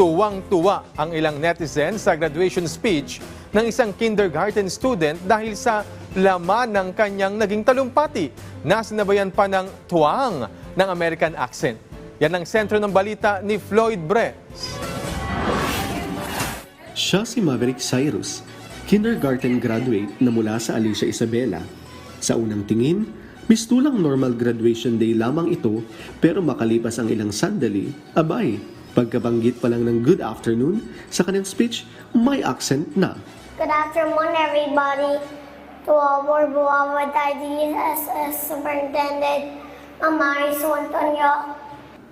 Tuwang-tuwa ang ilang netizens sa graduation speech ng isang kindergarten student dahil sa laman ng kanyang naging talumpati na sinabayan pa ng tuwang ng American accent. Yan ang sentro ng balita ni Floyd Bres. Siya si Maverick Cyrus, kindergarten graduate na mula sa Alicia Isabela. Sa unang tingin, mistulang normal graduation day lamang ito pero makalipas ang ilang sandali, abay, pagkabanggit pa lang ng good afternoon, sa kanyang speech, may accent na. Good afternoon, everybody. To our beloved IDSS Superintendent, Amaris Antonio.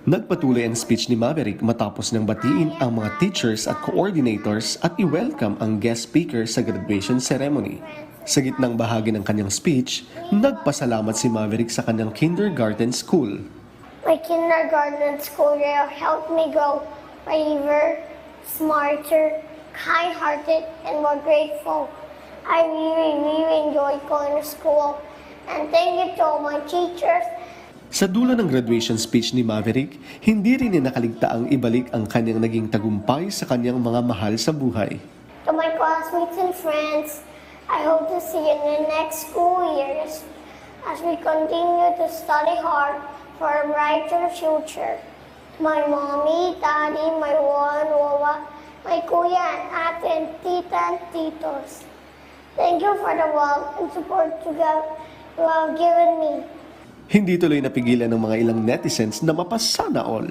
Nagpatuloy ang speech ni Maverick matapos ng batiin ang mga teachers at coordinators at i-welcome ang guest speaker sa graduation ceremony. Sa gitnang bahagi ng kanyang speech, nagpasalamat si Maverick sa kanyang kindergarten school. My kindergarten school year helped me grow braver, smarter, kind-hearted, and more grateful. I really, really enjoyed going to school. And thank you to all my teachers Sa dulo ng graduation speech ni Maverick, hindi rin niya nakaligtaang ibalik ang kanyang naging tagumpay sa kanyang mga mahal sa buhay. To my classmates and friends, I hope to see you in the next school years as we continue to study hard for a brighter future. My mommy, daddy, my one, wawa, my kuya and ate and tita and titos. Thank you for the love and support you have given me. Hindi tuloy napigilan ng mga ilang netizens na mapasana all.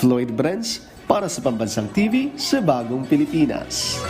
Floyd Brents para sa Pambansang TV sa Bagong Pilipinas.